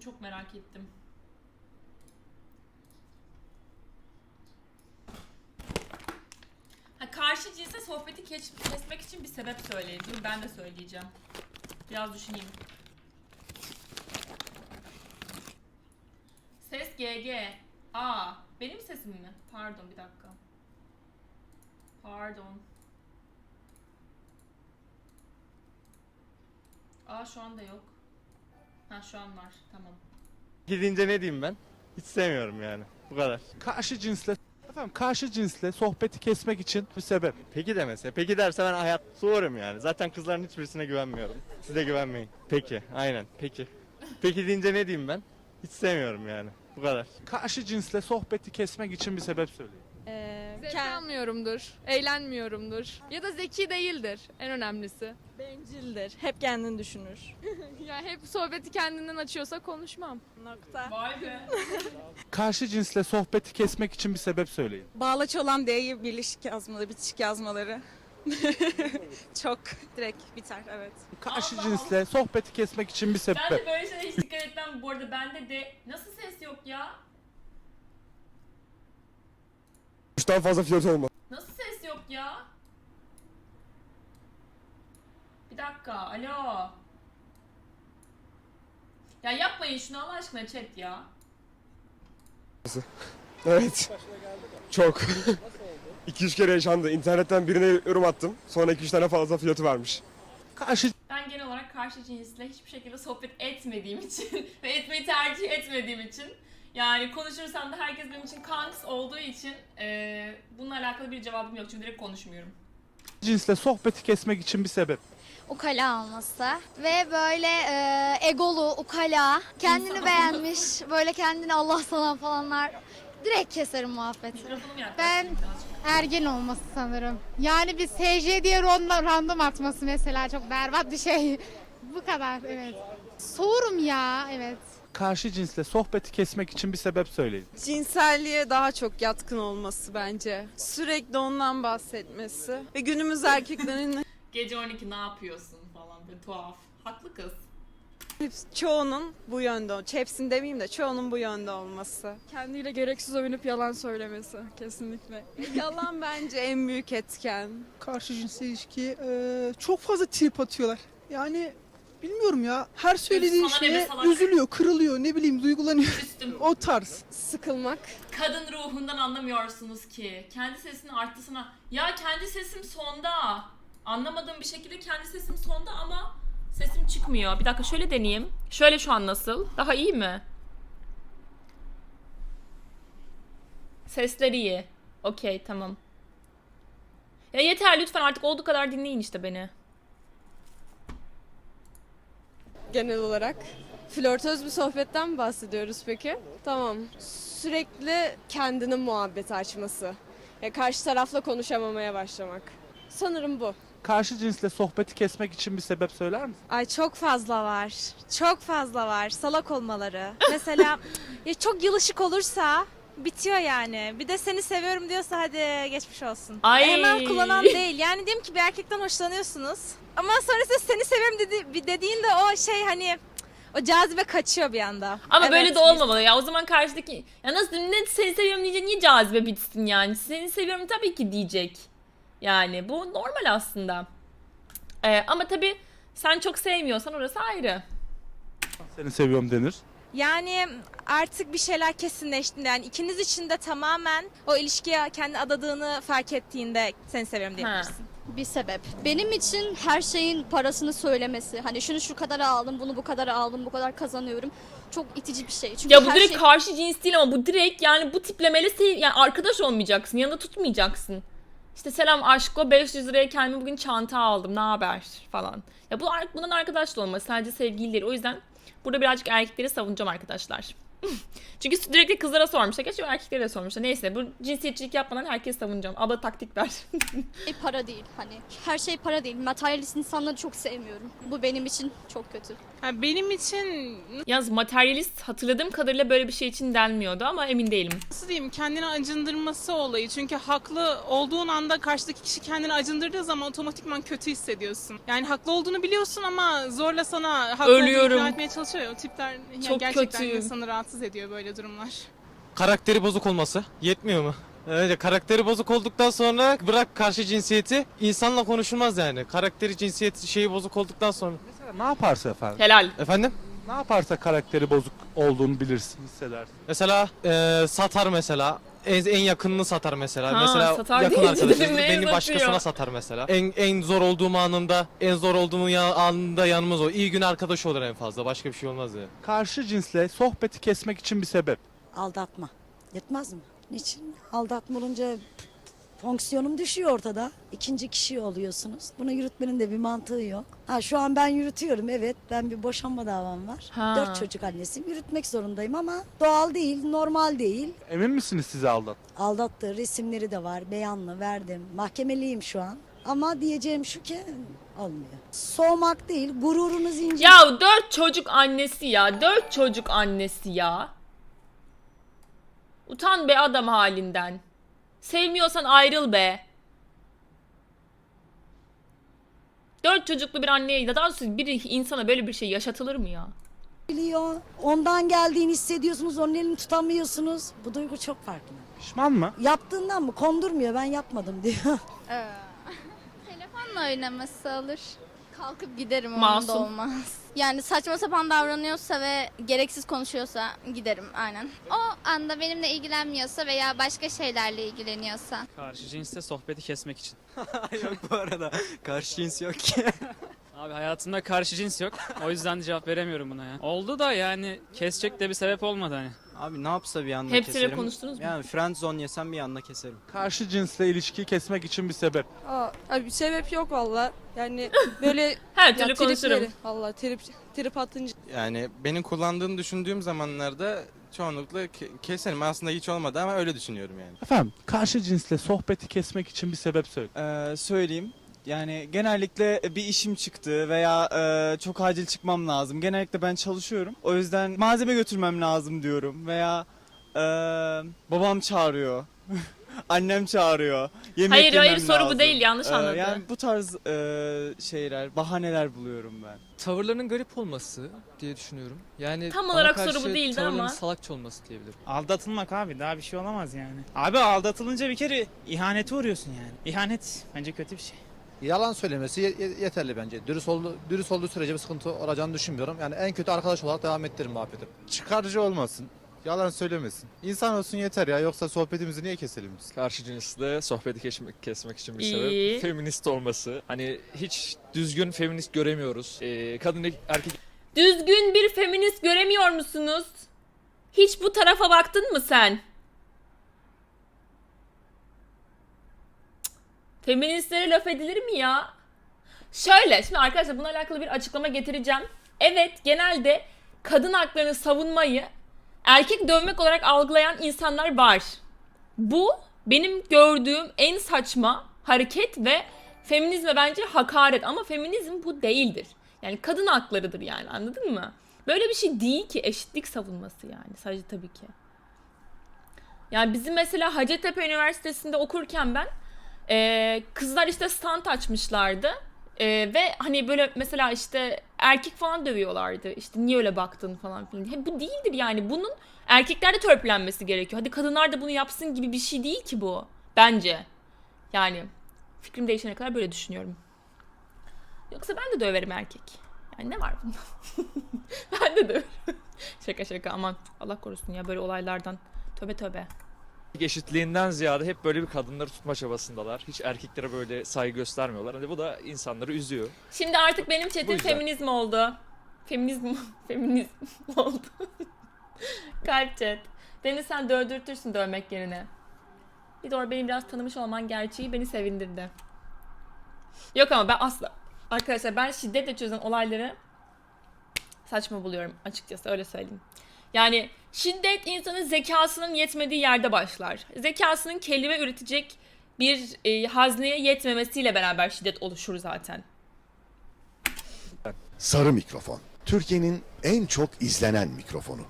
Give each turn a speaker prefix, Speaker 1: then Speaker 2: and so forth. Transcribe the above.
Speaker 1: Çok merak ettim. Ha, karşı cinse sohbeti keş- kesmek için bir sebep söyleyin. Dur ben de söyleyeceğim. Biraz düşüneyim. Ses GG. Aa, benim sesim mi? Pardon bir dakika. Pardon. Aa şu anda yok. Ha şu an var. Tamam.
Speaker 2: Gidince ne diyeyim ben? Hiç sevmiyorum yani. Bu kadar.
Speaker 3: Karşı cinsle efendim karşı cinsle sohbeti kesmek için bir sebep.
Speaker 2: Peki demese. Peki derse ben hayat soğurum yani. Zaten kızların hiçbirisine güvenmiyorum. Siz de güvenmeyin. Peki. Aynen. Peki. Peki deyince ne diyeyim ben? Hiç sevmiyorum yani. Bu kadar.
Speaker 3: Karşı cinsle sohbeti kesmek için bir sebep söyleyin.
Speaker 4: Almıyorumdur, eğlenmiyorumdur ya da zeki değildir en önemlisi.
Speaker 5: bencildir. Hep kendini düşünür.
Speaker 4: Ya hep sohbeti kendinden açıyorsa konuşmam.
Speaker 5: Nokta.
Speaker 1: Vay be.
Speaker 3: Karşı cinsle sohbeti kesmek için bir sebep söyleyin.
Speaker 5: Bağlaç olan D'yi birleşik yazmaları, bitişik yazmaları. Çok direkt biter evet.
Speaker 3: Karşı
Speaker 1: Allah
Speaker 3: cinsle sohbeti kesmek için bir
Speaker 1: Ben
Speaker 3: sebep.
Speaker 1: de böyle şeylere hiç dikkat etmem. Bu arada bende de... Nasıl ses yok ya?
Speaker 6: Üçten fazla flört olmaz.
Speaker 1: Nasıl ses yok ya? Bir dakika. Alo. Ya yapmayın şunu Allah aşkına chat ya.
Speaker 6: Evet. Çok. 2-3 kere yaşandı. İnternetten birine yorum attım. Sonra 2-3 tane fazla flörtü varmış.
Speaker 3: Karşı
Speaker 1: Ben genel olarak karşı cinsle hiçbir şekilde sohbet etmediğim için ve etmeyi tercih etmediğim için yani konuşursam da herkes benim için kanks olduğu için eee, bununla alakalı bir cevabım yok çünkü direkt konuşmuyorum.
Speaker 3: cinsle sohbeti kesmek için bir sebep.
Speaker 7: ukala olması ve böyle e, egolu, ukala, kendini
Speaker 1: İnsan
Speaker 7: beğenmiş, böyle kendini Allah sana falanlar direkt keserim muhabbeti.
Speaker 1: Mikrofonum yaklaştı
Speaker 8: Ben-
Speaker 1: birazcık.
Speaker 8: Ergen olması sanırım. Yani bir SC diye ronda, random atması mesela çok berbat bir şey. Bu kadar evet. Soğurum ya evet.
Speaker 3: Karşı cinsle sohbeti kesmek için bir sebep söyleyin.
Speaker 9: Cinselliğe daha çok yatkın olması bence. Sürekli ondan bahsetmesi. Ve günümüz erkeklerinin
Speaker 1: Gece 12 ne yapıyorsun falan böyle tuhaf. Haklı kız.
Speaker 9: çoğunun bu yönde, hepsini demeyeyim de çoğunun bu yönde olması.
Speaker 4: Kendiyle gereksiz övünüp yalan söylemesi kesinlikle.
Speaker 9: Yalan bence en büyük etken.
Speaker 10: karşı cinsle ilişki e, çok fazla trip atıyorlar. Yani bilmiyorum ya her söylediği
Speaker 1: sana ne be
Speaker 10: şeye
Speaker 1: salak?
Speaker 10: üzülüyor, kırılıyor, ne bileyim duygulanıyor.
Speaker 1: Üstüm.
Speaker 10: o tarz.
Speaker 4: Sıkılmak.
Speaker 1: Kadın ruhundan anlamıyorsunuz ki. Kendi sesini arttısına. Ya kendi sesim sonda. Anlamadığım bir şekilde kendi sesim sonda ama sesim çıkmıyor. Bir dakika şöyle deneyeyim. Şöyle şu an nasıl? Daha iyi mi? Sesler iyi. Okey tamam. Ya yeter lütfen artık olduğu kadar dinleyin işte beni.
Speaker 4: Genel olarak. Flörtöz bir sohbetten mi bahsediyoruz peki? Tamam. Sürekli kendinin muhabbeti açması. Ya karşı tarafla konuşamamaya başlamak. Sanırım bu.
Speaker 3: Karşı cinsle sohbeti kesmek için bir sebep söyler misin?
Speaker 5: Ay çok fazla var. Çok fazla var. Salak olmaları. Mesela ya çok yılışık olursa bitiyor yani. Bir de seni seviyorum diyorsa hadi geçmiş olsun.
Speaker 1: Ay.
Speaker 5: Hemen kullanan değil. Yani diyelim ki bir erkekten hoşlanıyorsunuz. Ama sonrasında seni seviyorum dedi, dediğinde o şey hani o cazibe kaçıyor bir anda.
Speaker 1: Ama
Speaker 5: Evet,
Speaker 1: böyle de olmamalı ya. O zaman karşıdaki ya nasıl ne seni seviyorum diyecek niye cazibe bitsin yani? Seni seviyorum tabii ki diyecek. Yani bu normal aslında. Ee, ama tabii sen çok sevmiyorsan orası ayrı.
Speaker 3: Seni seviyorum denir.
Speaker 5: Yani artık bir şeyler kesinleştiğinde yani ikiniz için de tamamen o ilişkiye kendi adadığını fark ettiğinde seni seviyorum diyebilirsin.
Speaker 7: Bir sebep. Benim için her şeyin parasını söylemesi. Hani şunu şu kadar aldım, bunu bu kadar aldım, bu kadar kazanıyorum. Çok itici bir şey. Çünkü
Speaker 1: Ya bu
Speaker 7: her
Speaker 1: direkt
Speaker 7: şey...
Speaker 1: karşı cins değil ama bu direkt yani bu tiplemeyle sev- yani arkadaş olmayacaksın. Yanında tutmayacaksın. İşte selam aşko 500 liraya kendime bugün çanta aldım. Ne haber falan. Ya bu bundan arkadaş da olmaz. Sadece sevgili değil. O yüzden burada birazcık erkekleri savunacağım arkadaşlar. Çünkü sürekli kızlara sormuşlar. Gerçi erkeklere de sormuşlar. Neyse bu cinsiyetçilik yapmadan herkes savunacağım. Abla taktik ver.
Speaker 11: Şey para değil hani. Her şey para değil. Materyalist insanları çok sevmiyorum. Bu benim için çok kötü.
Speaker 12: benim için
Speaker 1: Yalnız materyalist hatırladığım kadarıyla böyle bir şey için denmiyordu ama emin değilim.
Speaker 12: nasıl diyeyim kendini acındırması olayı. Çünkü haklı olduğun anda karşıdaki kişi kendini acındırdığı zaman otomatikman kötü hissediyorsun. Yani haklı olduğunu biliyorsun ama zorla sana haklı
Speaker 1: Ölüyorum.
Speaker 12: olduğunu ikna etmeye çalışıyor. ya, O tipler yani
Speaker 1: Çok
Speaker 12: gerçekten
Speaker 1: kötü.
Speaker 12: insanı rahatsız ediyor böyle durumlar.
Speaker 10: Karakteri bozuk olması yetmiyor mu? Öyle karakteri bozuk olduktan sonra bırak karşı cinsiyeti insanla konuşulmaz yani. Karakteri cinsiyeti şeyi bozuk olduktan sonra.
Speaker 3: Mesela ne yaparsa efendim?
Speaker 1: Helal.
Speaker 10: Efendim?
Speaker 3: Ne yaparsa karakteri bozuk olduğunu bilirsin, hissedersin.
Speaker 10: Mesela e, satar mesela. En, en yakınını satar mesela.
Speaker 1: Ha,
Speaker 10: mesela
Speaker 1: satar
Speaker 10: yakın
Speaker 1: neye
Speaker 10: beni
Speaker 1: satıyor?
Speaker 10: başkasına satar mesela. En en zor olduğum anımda, en zor olduğum ya, anında yanımız o. İyi gün arkadaş olur en fazla. Başka bir şey olmaz ya.
Speaker 3: Karşı cinsle sohbeti kesmek için bir sebep.
Speaker 13: Aldatma. Yetmez mi? Niçin? Aldatma olunca fonksiyonum düşüyor ortada. İkinci kişi oluyorsunuz. Bunu yürütmenin de bir mantığı yok. Ha şu an ben yürütüyorum evet. Ben bir boşanma davam var.
Speaker 1: Ha.
Speaker 13: Dört çocuk annesiyim. Yürütmek zorundayım ama doğal değil, normal değil.
Speaker 3: Emin misiniz sizi aldat?
Speaker 13: Aldattı, resimleri de var. Beyanlı verdim. Mahkemeliyim şu an. Ama diyeceğim şu ki olmuyor. Soğumak değil, gururunuz ince.
Speaker 1: Ya dört çocuk annesi ya. Dört çocuk annesi ya. Utan be adam halinden. Sevmiyorsan ayrıl be. Dört çocuklu bir anneye daha doğrusu bir insana böyle bir şey yaşatılır mı ya?
Speaker 13: biliyor. Ondan geldiğini hissediyorsunuz, onun elini tutamıyorsunuz. Bu duygu çok farklı.
Speaker 3: Pişman mı?
Speaker 13: Yaptığından mı? Kondurmuyor ben yapmadım diyor.
Speaker 11: Telefonla oynaması alır. Kalkıp giderim
Speaker 1: Masum.
Speaker 11: onda olmaz. Yani saçma sapan davranıyorsa ve gereksiz konuşuyorsa giderim aynen. O anda benimle ilgilenmiyorsa veya başka şeylerle ilgileniyorsa.
Speaker 14: Karşı cinsle sohbeti kesmek için.
Speaker 10: yok bu arada. Karşı cins yok ki.
Speaker 14: Abi hayatımda karşı cins yok. O yüzden cevap veremiyorum buna ya. Oldu da yani kesecek de bir sebep olmadı hani.
Speaker 10: Abi ne yapsa bir anda
Speaker 1: Hepsiyle konuştunuz mu?
Speaker 10: Yani friend zone yesem bir anda keserim.
Speaker 3: Karşı cinsle ilişkiyi kesmek için bir sebep.
Speaker 9: Aa, abi sebep yok valla. Yani böyle
Speaker 1: Her türlü konuşurum.
Speaker 9: Valla trip, trip atınca.
Speaker 2: Yani benim kullandığını düşündüğüm zamanlarda çoğunlukla keserim. Aslında hiç olmadı ama öyle düşünüyorum yani.
Speaker 3: Efendim, karşı cinsle sohbeti kesmek için bir sebep söyle.
Speaker 10: Ee, söyleyeyim. Yani genellikle bir işim çıktı veya e, çok acil çıkmam lazım. Genellikle ben çalışıyorum. O yüzden malzeme götürmem lazım diyorum. Veya e, babam çağırıyor. Annem çağırıyor. Yemek
Speaker 1: Hayır hayır
Speaker 10: yemem
Speaker 1: soru bu
Speaker 10: lazım.
Speaker 1: değil yanlış
Speaker 10: Ee,
Speaker 1: anladı.
Speaker 10: yani bu tarz e, şeyler, bahaneler buluyorum ben.
Speaker 14: Tavırlarının garip olması diye düşünüyorum. Yani
Speaker 1: Tam olarak soru bu değildi ama.
Speaker 14: salakça olması diyebilirim.
Speaker 15: Aldatılmak abi daha bir şey olamaz yani. Abi aldatılınca bir kere ihanete uğruyorsun yani. İhanet bence kötü bir şey.
Speaker 16: Yalan söylemesi yeterli bence. Dürüst oldu, dürüst olduğu sürece bir sıkıntı olacağını düşünmüyorum. Yani en kötü arkadaş olarak devam ettiririm muhabbeti.
Speaker 2: Çıkarcı olmasın. Yalan söylemesin. İnsan olsun yeter ya. Yoksa sohbetimizi niye keselim biz?
Speaker 14: Karşı cinsle sohbeti kesmek, kesmek için bir
Speaker 1: İyi.
Speaker 14: sebep. Feminist olması. Hani hiç düzgün feminist göremiyoruz. Ee, kadın erkek
Speaker 1: Düzgün bir feminist göremiyor musunuz? Hiç bu tarafa baktın mı sen? Feministlere laf edilir mi ya? Şöyle, şimdi arkadaşlar bununla alakalı bir açıklama getireceğim. Evet, genelde kadın haklarını savunmayı erkek dövmek olarak algılayan insanlar var. Bu benim gördüğüm en saçma hareket ve feminizme bence hakaret ama feminizm bu değildir. Yani kadın haklarıdır yani anladın mı? Böyle bir şey değil ki eşitlik savunması yani sadece tabii ki. Yani bizim mesela Hacettepe Üniversitesi'nde okurken ben eee, kızlar işte stand açmışlardı. Eee, ve hani böyle mesela işte erkek falan dövüyorlardı. İşte niye öyle baktın falan filan. He, bu değildir yani. Bunun erkeklerde törpülenmesi gerekiyor. Hadi kadınlar da bunu yapsın gibi bir şey değil ki bu. Bence. Yani fikrim değişene kadar böyle düşünüyorum. Yoksa ben de döverim erkek. Yani ne var bunda? ben de döverim. şaka şaka aman Allah korusun ya böyle olaylardan. Töbe töbe.
Speaker 14: Eşitliğinden ziyade hep böyle bir kadınları tutma çabasındalar. Hiç erkeklere böyle saygı göstermiyorlar. Hani bu da insanları üzüyor.
Speaker 1: Şimdi artık benim
Speaker 14: Bu yüzden.
Speaker 1: feminizm oldu. Feminizm, feminizm oldu. Kalp chat. Deniz sen dövdürtürsün dövmek yerine. Bir doğru beni biraz tanımış olman gerçeği beni sevindirdi. Yok ama ben asla. Arkadaşlar ben şiddetle çözen olayları saçma buluyorum açıkçası öyle söyleyeyim. Yani şiddet insanın zekasının yetmediği yerde başlar. Zekasının kelime üretecek bir e, hazneye yetmemesiyle beraber şiddet oluşur zaten.
Speaker 17: Sarı mikrofon. Türkiye'nin en çok izlenen mikrofonu.